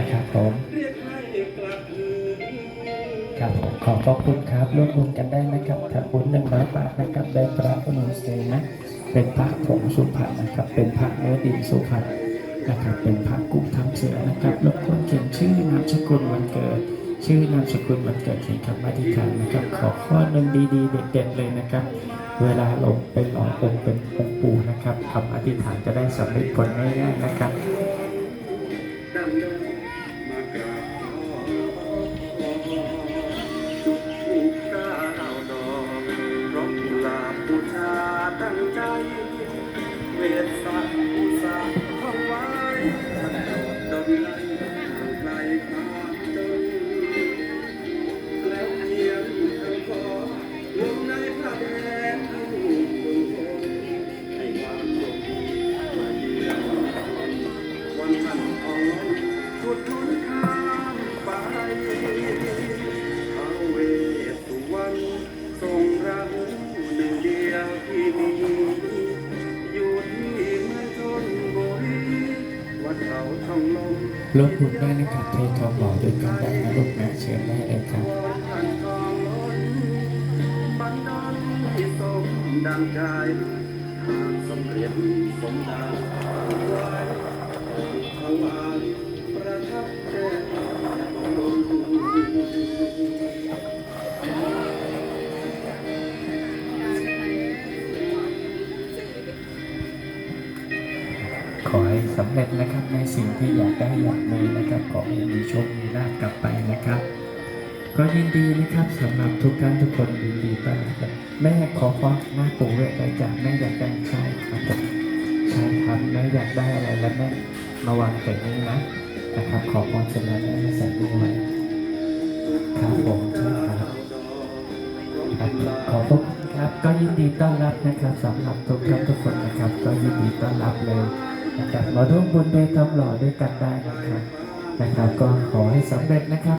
นะครับผมครับผมขอบพระคุณครับร่วมบุญกันได้นะครับทำบุญหนึ่งร้อยบาทนะครับได้พระพนุเสนะเป็นพระผงสุพรรณนะครับ เป็นพระเนื้อดินสุพรรณนะครับ เป็นพระกุ้งทำเสือนะครับรบกวนเขียนชื่อนามสกุลวันเกิด ชื่อนามสกุลวันเกิดเขียนคำอธิษฐานนะครับ ขอข้อหนึ่งดีๆ เด็ดๆเลยนะครับ เวลาลงเป็นหล่อองค์เป็นองค์ปู่นะครับคำอธิษฐานจะได้สำเร็จผลง่ายๆนะครับ เอาดอกร้องกุหลาบบูชาตั้งใจเวทสัต ลบบุญได้นะครับเททองหล่อด้วยกันได้นะลูกนะเชิญได้เลยครับวอนท่านทองล้นบันดาลให้สมดังใจสำเร็จสมดังไว้ถวาประทับใจ ขอให้สำเร็จนะครับในสิ่งที่อยากได้อยากมีนะครับ ขอให้มีโชค มีลาภกลับไปนะครับ ก็ยินดีนะครับสำหรับทุกท่านทุกคนยินดีต้อนรับแม่ขอพรหน้าปู่เวทไปจากแม่อยากได้ใช่ครับผมใช่ครับแม่อยากได้อะไรแล้วแม่มาวางแต่นี้นะนะครับ ขอพรเสร็จแล้วแม่มาใส่ด้วยครับผมใช่ครับครับขอบพระคุณครับก็ยินดีต้อนรับนะครับสำหรับทุกท่านทุกคนนะครับ ก็ยินดีต้อนรับเลย นะครับมาร่วมบุญในทำหล่อด้วยกันได้นะครับนะครับ ก็ขอให้สำเร็จนะครับ